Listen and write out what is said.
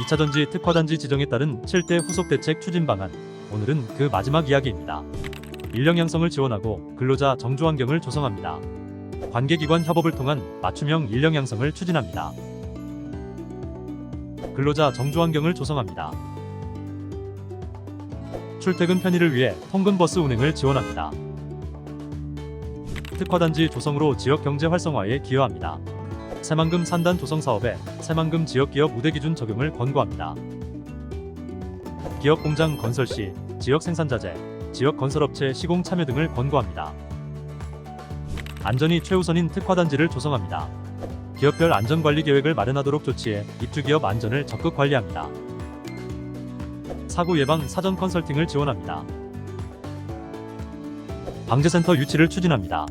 2차 전지 특화단지 지정에 따른 7대 후속 대책 추진 방안. 오늘은 그 마지막 이야기입니다. 인력 양성을 지원하고 근로자 정주 환경을 조성합니다. 관계기관 협업을 통한 맞춤형 인력 양성을 추진합니다. 근로자 정주 환경을 조성합니다. 출퇴근 편의를 위해 통근버스 운행을 지원합니다. 특화단지 조성으로 지역 경제 활성화에 기여합니다. 새만금 산단 조성 사업에 새만금 지역 기업 우대 기준 적용을 권고합니다. 기업 공장 건설 시 지역 생산자재, 지역 건설업체 시공 참여 등을 권고합니다. 안전이 최우선인 특화단지를 조성합니다. 기업별 안전관리 계획을 마련하도록 조치해 입주기업 안전을 적극 관리합니다. 사고 예방 사전 컨설팅을 지원합니다. 방제센터 유치를 추진합니다.